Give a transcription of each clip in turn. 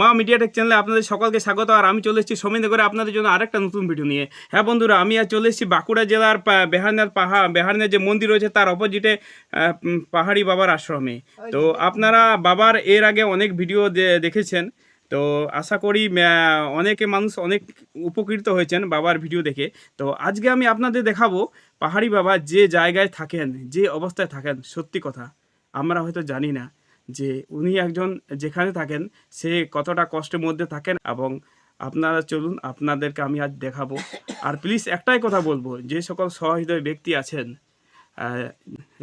মা মিডিয়াটেক চ্যানেলে আপনাদের সকলকে স্বাগত আর আমি চলে এসেছি সমিন্দে করে আপনাদের জন্য আরেকটা নতুন ভিডিও নিয়ে। হ্যাঁ বন্ধুরা আমি আর চলে এসেছি বাঁকুড়া জেলার বেহারনাথ পাহাড় বেহারনাথ যে মন্দির রয়েছে তার অপোজিটে পাহাড়ি বাবার আশ্রমে। তো আপনারা বাবার এর আগে অনেক ভিডিও দেখেছেন। তো আশা করি অনেকে মানুষ অনেক উপকৃত হয়েছেন বাবার ভিডিও দেখে। তো আজকে আমি আপনাদের দেখাবো পাহাড়ি বাবা যে জায়গায় থাকেন যে অবস্থায় থাকেন। সত্যি কথা আমরা হয়তো জানি না। যে উনি একজন যেখানে থাকেন, সে কতটা কষ্টের মধ্যে থাকেন এবং আপনারা চলুন, আপনাদেরকে আমি আজ দেখাবো। আর প্লিজ একটাই কথা বলব, যে সকল সহৃদয় ব্যক্তি আছেন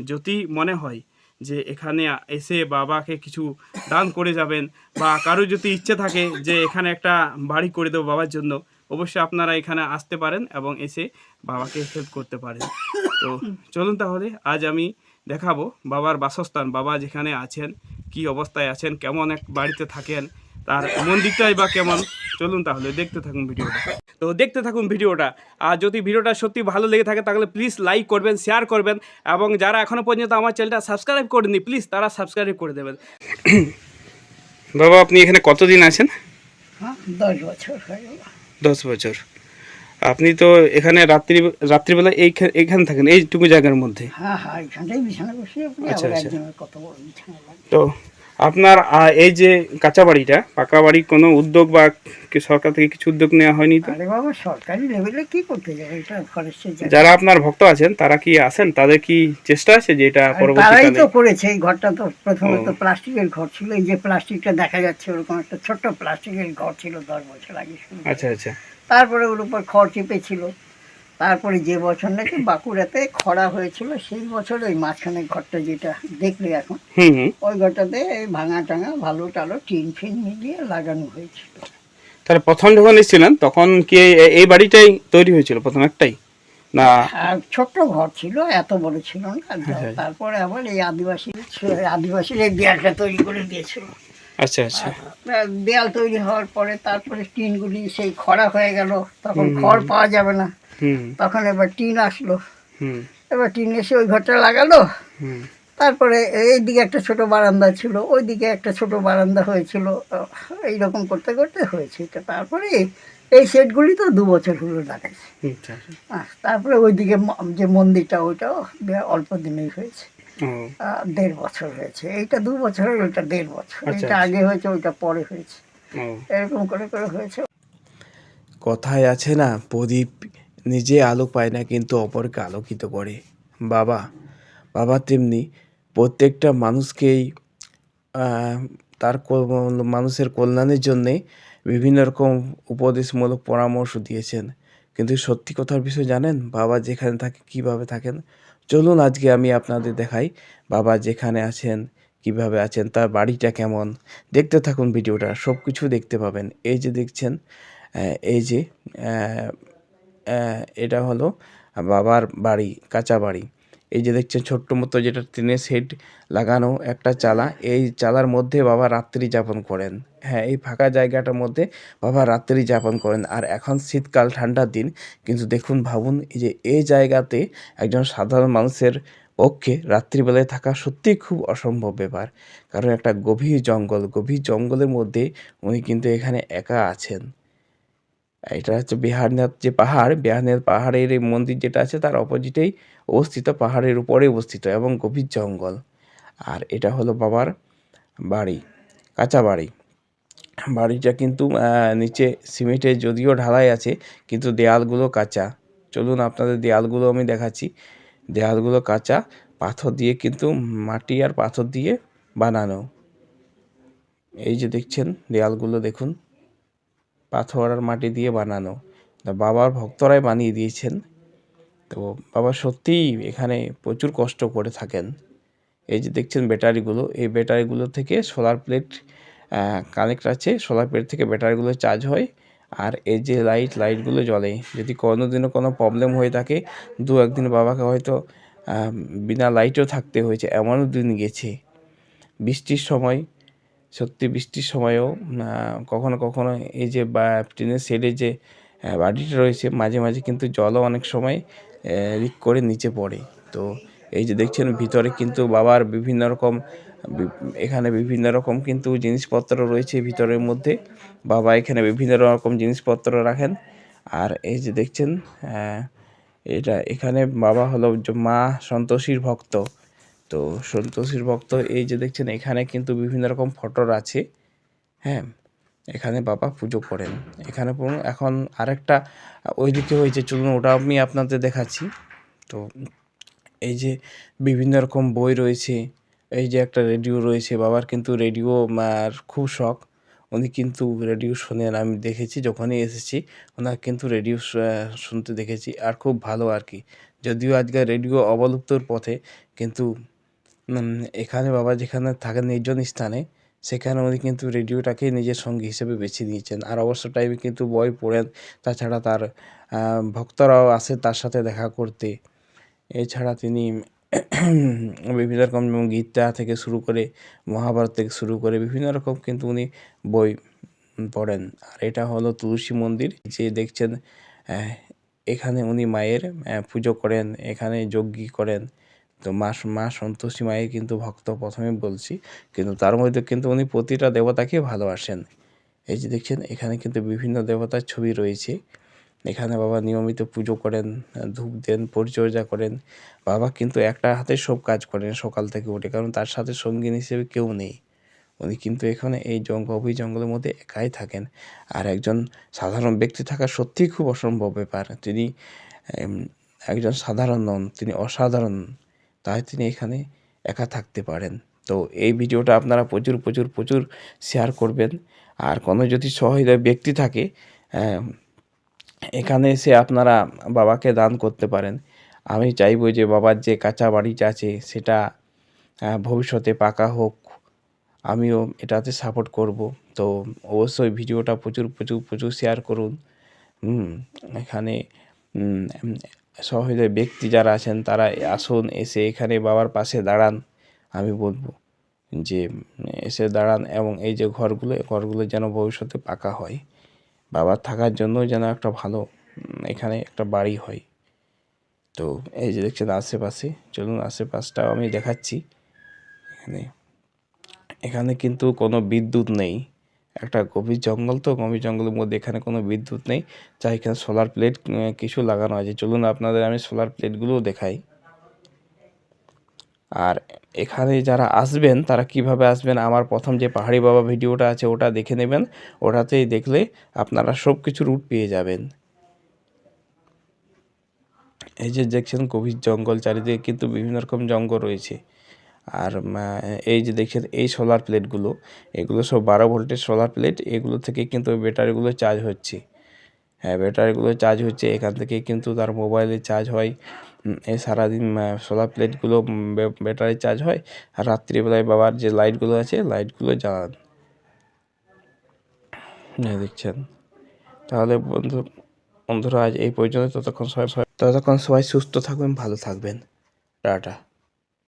যদি মনে হয় যে এখানে এসে বাবাকে কিছু দান করে যাবেন বা কারও যদি ইচ্ছে থাকে যে এখানে একটা বাড়ি করে দেবো বাবার জন্য, অবশ্যই আপনারা এখানে আসতে পারেন এবং এসে বাবাকে হেল্প করতে পারেন। তো চলুন তাহলে, আজ আমি দেখাবো বাবার বাসস্থান, বাবা যেখানে আছেন কি অবস্থায় আছেন কেমন এক বাড়িতে থাকেন তার মন্দিরটাই বা কেমন? চলুন তাহলে দেখতে থাকুন ভিডিওটা। তো দেখতে থাকুন ভিডিওটা। আর যদি ভিডিওটা সত্যি ভালো লেগে থাকে তাহলে প্লিজ লাইক করবেন শেয়ার করবেন এবং যারা এখনও পর্যন্ত আমার চ্যানেলটা সাবস্ক্রাইব করেনি প্লিজ তারা সাবস্ক্রাইব করে দেবেন। বাবা আপনি এখানে কতদিন আছেন? হ্যাঁ দশ বছর দশ বছর। আপনি তো এখানে রাত্রি রাত্রিবেলা এই এখানে থাকেন এইটুকু জায়গার মধ্যে হ্যাঁ হ্যাঁ এখানটাই বিছানা বসে আপনি আচ্ছা, আচ্ছা। কত বড় বিছানা তো আপনার এই যে কাঁচা বাড়িটা পাকা বাড়ি কোনো উদ্যোগ বা সরকার থেকে কিছু উদ্যোগ নেওয়া হয়নি তো? বাবা সরকারি লেভেলে কি করতে যাবে? এটা যারা আপনার ভক্ত আছেন তারা কি আসেন তাদের কি চেষ্টা আছে যে এটা তারাই তো করেছে এই ঘরটা তো প্রথমে তো প্লাস্টিকের ঘর ছিল এই যে প্লাস্টিকটা দেখা যাচ্ছে ওরকম একটা ছোট্ট প্লাস্টিকের ঘর ছিল দশ বছর আগে আচ্ছা আচ্ছা। তারপরে ওর উপর খড় চেপেছিল। তারপরে যে বছর নাকি বাঁকুড়াতে খরা হয়েছিল সেই বছর ওই মাঝখানে ঘরটা যেটা দেখলে এখন ওই ঘরটাতে এই ভাঙা টাঙা ভালো টালো টিন ফিন মিলিয়ে লাগানো হয়েছিল। তাহলে প্রথম যখন এসেছিলেন তখন কি এই- বাড়িটাই তৈরি হয়েছিল প্রথম একটাই? না? ছোট্ট ঘর ছিল এত বড় ছিল না আচ্ছা। তারপরে আবার এই আদিবাসী আদিবাসীর এই দেয়ালটা তৈরি করে দিয়েছিল। আচ্ছা আচ্ছা। দেয়াল তৈরি হওয়ার পরে তারপরে টিনগুলি সেই খরা হয়ে গেল তখন খড় পাওয়া যাবে না। তখন এবার টিন আসলো। হুম। এবার টিন এসে ওই ঘরটা লাগালো। হুম। তারপরে এইদিকে একটা ছোট বারান্দা ছিল ওইদিকে একটা ছোট বারান্দা হয়েছিল। এইরকম করতে করতে হয়েছে। তারপরে এই- এই সেটগুলি তো দু বছর হলো লাগাইছে। আচ্ছা আচ্ছা। তারপরে ওইদিকে যে মন্দিরটা ওইটাও অল্প দিনেই হয়েছে। দেড় বছর হয়েছে। এইটা দু বছরের ওইটা দেড় বছর। আচ্ছা, এটা আচ্ছা। আগে হয়েছে ওইটা পরে হয়েছে। এরকম করে করে হয়েছে। কথায় আছে না প্রদীপ নিজে আলো পায় না কিন্তু অপরকে আলোকিত করে। বাবা বাবা তেমনি প্রত্যেকটা মানুষকেই তার মানুষের কল্যাণের জন্যে বিভিন্ন রকম উপদেশমূলক পরামর্শ দিয়েছেন। কিন্তু সত্যি কথার বিষয় জানেন? বাবা যেখানে থাকে কীভাবে থাকেন? চলুন আজকে আমি আপনাদের দেখাই বাবা যেখানে আছেন, কীভাবে আছেন, তার বাড়িটা কেমন। দেখতে থাকুন ভিডিওটা সব কিছু দেখতে পাবেন। এই যে দেখছেন এই যে এটা হলো বাবার বাড়ি, কাঁচা বাড়ি। এই যে দেখছেন ছোট্ট মতো যেটা টিনের শেড লাগানো একটা চালা, এই চালার মধ্যে বাবা রাত্রি যাপন করেন। হ্যাঁ এই ফাঁকা জায়গাটার মধ্যে বাবা রাত্রি যাপন করেন। আর এখন শীতকাল, ঠান্ডার দিন। কিন্তু দেখুন ভাবুন, এই যে এই জায়গাতে একজন সাধারণ মানুষের পক্ষে রাত্রিবেলায় থাকা সত্যিই খুব অসম্ভব ব্যাপার। কারণ একটা গভীর জঙ্গল, গভীর জঙ্গলের মধ্যে উনি কিন্তু এখানে একা আছেন। এটা হচ্ছে বিহারনাথ যে পাহাড়, বিহারনাথ পাহাড়ের এই মন্দির যেটা আছে, তার অপোজিটেই অবস্থিত, পাহাড়ের উপরে অবস্থিত এবং গভীর জঙ্গল। আর এটা হলো বাবার বাড়ি, কাঁচা বাড়ি। বাড়িটা কিন্তু নিচে সিমেন্টের যদিও ঢালাই আছে, কিন্তু দেয়ালগুলো কাঁচা। চলুন আপনাদের দেয়ালগুলো আমি দেখাচ্ছি। দেয়ালগুলো কাঁচা, পাথর দিয়ে কিন্তু মাটি আর পাথর দিয়ে বানানো। এই যে দেখছেন, দেয়ালগুলো দেখুন। পাথর আর মাটি দিয়ে বানানো। বাবার ভক্তরাই বানিয়ে দিয়েছেন। তো বাবা সত্যিই এখানে প্রচুর কষ্ট করে থাকেন। এই যে দেখছেন ব্যাটারিগুলো, এই ব্যাটারিগুলো থেকে সোলার প্লেট কানেক্ট আছে সোলার প্লেট থেকে ব্যাটারিগুলো চার্জ হয় আর এই যে লাইট লাইটগুলো জ্বলে। যদি কোনো দিনও কোনো প্রবলেম হয়ে থাকে, দু একদিন বাবাকে হয়তো বিনা লাইটও থাকতে হয়েছে, এমনও দিন গেছে। বৃষ্টির সময়, সত্যি বৃষ্টির সময়ও কখনো কখনো এই যে বা, টিনের শেডে যে বাড়িটা রয়েছে। মাঝে মাঝে কিন্তু জলও অনেক সময় লিক করে নিচে পড়ে। তো এই যে দেখছেন, ভিতরে কিন্তু বাবার বিভিন্ন রকম এখানে বিভিন্ন রকম কিন্তু জিনিসপত্র রয়েছে ভিতরের মধ্যে। বাবা এখানে বিভিন্ন রকম জিনিসপত্র রাখেন। আর এই যে দেখছেন এটা এখানে বাবা হলো মা সন্তোষীর ভক্ত। তো সন্তোষীর ভক্ত, এই যে দেখছেন, এখানে কিন্তু বিভিন্ন রকম ফটোর আছে। হ্যাঁ? এখানে বাবা পুজো করেন। এখানে এখন আরেকটা, ওইদিকে হয়েছে চলুন ওটা আমি আপনাদের দেখাচ্ছি। তো এই যে বিভিন্ন রকম বই রয়েছে, এই যে একটা রেডিও রয়েছে, বাবার কিন্তু রেডিও আর খুব শখ। উনি কিন্তু রেডিও শোনেন, আমি দেখেছি, যখনই এসেছি, ওনার কিন্তু রেডিও শুনতে দেখেছি, আর খুব ভালো আর কি। যদিও আজকে রেডিও অবলুপ্তর পথে, কিন্তু এখানে বাবা যেখানে থাকেন নির্জন স্থানে সেখানে উনি কিন্তু রেডিওটাকে নিজের সঙ্গী হিসেবে বেছে নিয়েছেন। আর অবসর টাইমে কিন্তু বই পড়েন, তাছাড়া তার ভক্তরাও আসে তার সাথে দেখা করতে। এছাড়া তিনি বিভিন্ন রকম গীতা থেকে শুরু করে মহাভারত থেকে শুরু করে বিভিন্ন রকম কিন্তু উনি বই পড়েন। আর এটা হলো তুলসী মন্দির। যে দেখছেন এখানে উনি মায়ের পুজো করেন, এখানে যজ্ঞি করেন। তো মা মা সন্তোষী মায়ের কিন্তু ভক্ত প্রথমে বলছি। কিন্তু তার মধ্যে কিন্তু উনি প্রতিটা দেবতাকে ভালোবাসেন। এই যে দেখছেন, এখানে কিন্তু বিভিন্ন দেবতার ছবি রয়েছে। এখানে বাবা নিয়মিত পুজো করেন, ধূপ দেন, পরিচর্যা করেন। বাবা কিন্তু একটা হাতে সব কাজ করেন সকাল থেকে উঠে, কারণ তার সাথে সঙ্গী হিসেবে কেউ নেই। উনি কিন্তু এখানে এই জঙ্গল গভীর জঙ্গলের মধ্যে একাই থাকেন। আর একজন সাধারণ ব্যক্তি থাকা সত্যিই খুব অসম্ভব ব্যাপার। তিনি একজন সাধারণ নন, তিনি অসাধারণ তাই তিনি এখানে একা থাকতে পারেন। তো এই ভিডিওটা আপনারা প্রচুর প্রচুর প্রচুর শেয়ার করবেন। আর কোনো যদি সহৃদয় ব্যক্তি থাকে এখানে এসে আপনারা বাবাকে দান করতে পারেন। আমি চাইব যে বাবার যে কাঁচা বাড়িটা আছে, সেটা ভবিষ্যতে পাকা হোক। আমিও এটাতে সাপোর্ট করব। তো অবশ্যই ভিডিওটা প্রচুর প্রচুর প্রচুর শেয়ার করুন। এখানে সহৃদয় ব্যক্তি যারা আছেন, তারা আসুন, এসে এখানে বাবার পাশে দাঁড়ান। আমি বলব যে, এসে দাঁড়ান এবং এই যে ঘরগুলো ঘরগুলো যেন ভবিষ্যতে পাকা হয়। বাবার থাকার জন্য যেন একটা ভালো, এখানে একটা বাড়ি হয়। তো এই যে দেখছেন আশেপাশে, চলুন আশেপাশটাও আমি দেখাচ্ছি। এখানে এখানে কিন্তু কোনো বিদ্যুৎ নেই। একটা গভীর জঙ্গল তো, গভীর জঙ্গলের মধ্যে এখানে কোনো বিদ্যুৎ নেই তাই এখানে সোলার প্লেট কিছু লাগানো আছে। চলুন আপনাদের আমি সোলার প্লেটগুলোও দেখাই। আর এখানে যারা আসবেন, তারা কীভাবে আসবেন, আমার প্রথম যে পাহাড়ি বাবা ভিডিওটা আছে, ওটা দেখে নেবেন। ওটাতেই দেখলে আপনারা সব কিছু রুট পেয়ে যাবেন। এই যে দেখছেন গভীর জঙ্গল, চারিদিকে কিন্তু বিভিন্ন রকম জঙ্গল রয়েছে। আর এই যে দেখছেন এই সোলার প্লেটগুলো এগুলো সব বারো ভোল্টের সোলার প্লেট এগুলো থেকে কিন্তু ব্যাটারিগুলো চার্জ হচ্ছে। হ্যাঁ ব্যাটারিগুলো চার্জ হচ্ছে, এখান থেকে কিন্তু তার মোবাইলে চার্জ হয়। সারাদিন সোলার প্লেটগুলো ব্যাটারি চার্জ হয়। আর রাত্রিবেলায় বাবার যে লাইটগুলো আছে লাইটগুলো জ্বালান। হ্যাঁ দেখছেন? তাহলে বন্ধু, বন্ধুরা, আজ এই পর্যন্ত। ততক্ষণ সবাই ততক্ষণ সবাই সুস্থ থাকবেন, ভালো থাকবেন। টাটা।